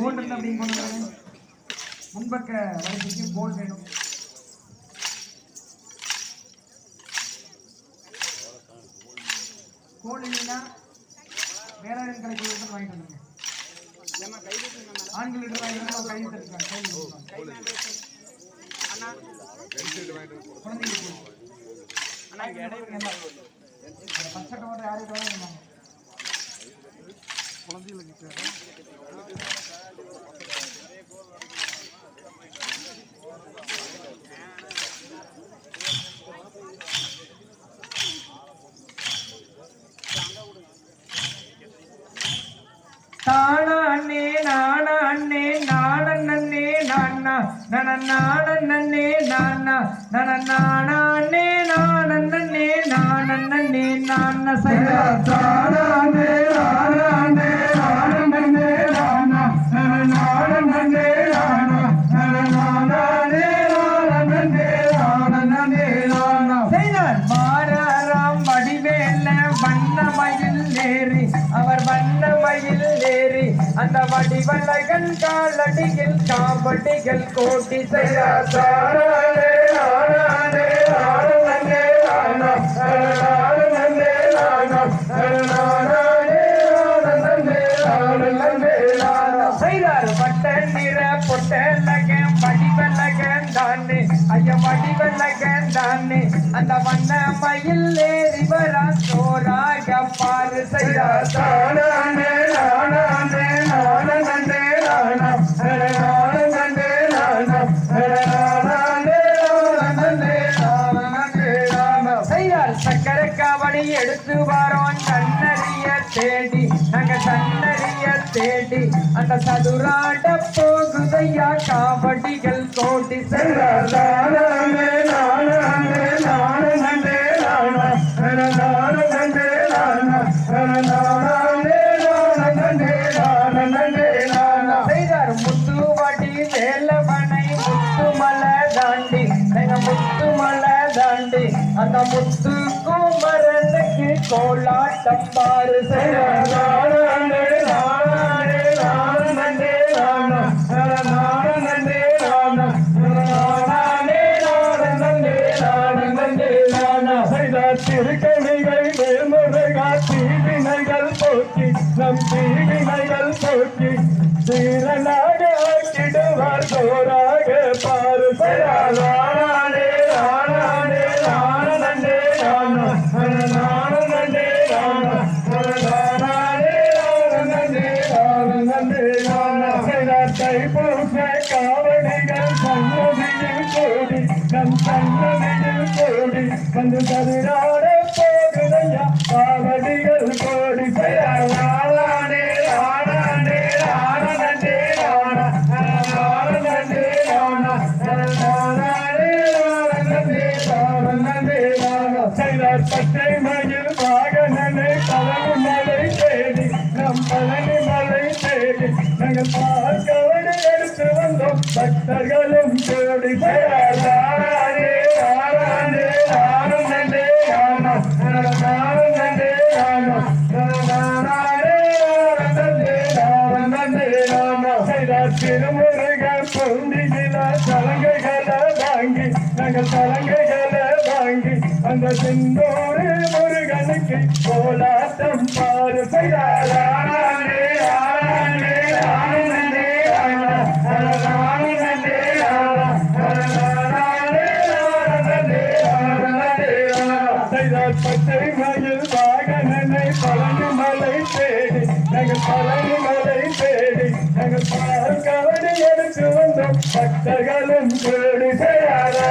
போல் இருந்து அப்படி கொண்டு வரேன் முன்பக்க வரிசைக்கு போல் வேணும். கோல் இல்லைன்னா வேளாண் கலைக்கு வாங்கிட்டு வந்துங்க ஆண்கள் எடுத்து வாங்கிட்டு கை குழந்தைங்களுக்கு பச்சை தானே நானே நானே நானா நன நானே நானா நன நானே நானே நானே நான சையா அந்த வடிவலகன் காலடியில் காவடிகள் கோட்டி செய்யாரே ஆனே ஆனந்தே ஆனா ஆனந்தே ஆனா ஆனந்தே ஆனந்தே ஆனா செய்தார் பட்ட நிற பொட்டலகன் வடிவலகன் தானே ஐயா வடிவலகன் தானே அந்த வண்ண மயில் ஏறி வரா சோராக பாரு செய்தார் தானே நானே நானே நானா நானே செய்தார் சக்கர காவடி எடுத்து வரோம் கண்ணறிய தேடி நாங்க கண்ணறிய தேடி அந்த சதுராட போகுதையா காவடிகள் கோடி செய்தார் அந்த முத்து குமரனுக்கு கோலாட்டம் பாரு திருக்கணிகள் வேல்முருகா தீவினைகள் போக்கி நம் தீவினைகள் போக்கி சீரனாக ஆக்கிடுவார் சோராக பா ஆனந்தே ஆனா செய்தார் தைப்பூச காவடிகள் சன்னதியில் கூடி நம் சன்னதியில் கூடி வந்து தருநாட போகுதையா காவடிகள் கோடி செய்யாரே ஆனானே ஆனந்தே ஆனா ஆனந்தே ஆனா ஆனானே ஆனந்தே ஆனந்தே ஆனா செய்தார் நாங்கள் பார்க்கவடி எடுத்து வந்தோம். பக்தர்களும் தேடி செய்யாரே ஆரானே ஆனந்தே ஆனம் ஆனந்தே ஆனம் ஆனந்தே ஆனந்தே ஆனந்தே ஆனா நாங்கள் அந்த முருகனுக்கு கோலாட்டம் பாரு செய்தாரே. மயில் வாகனனை பழனி மலை தேடி நாங்கள் பழனி மலை தேடி நாங்கள் பார்க்கவடி எடுத்து வந்தோம் பக்தர்களும் தேடி செய்யாரா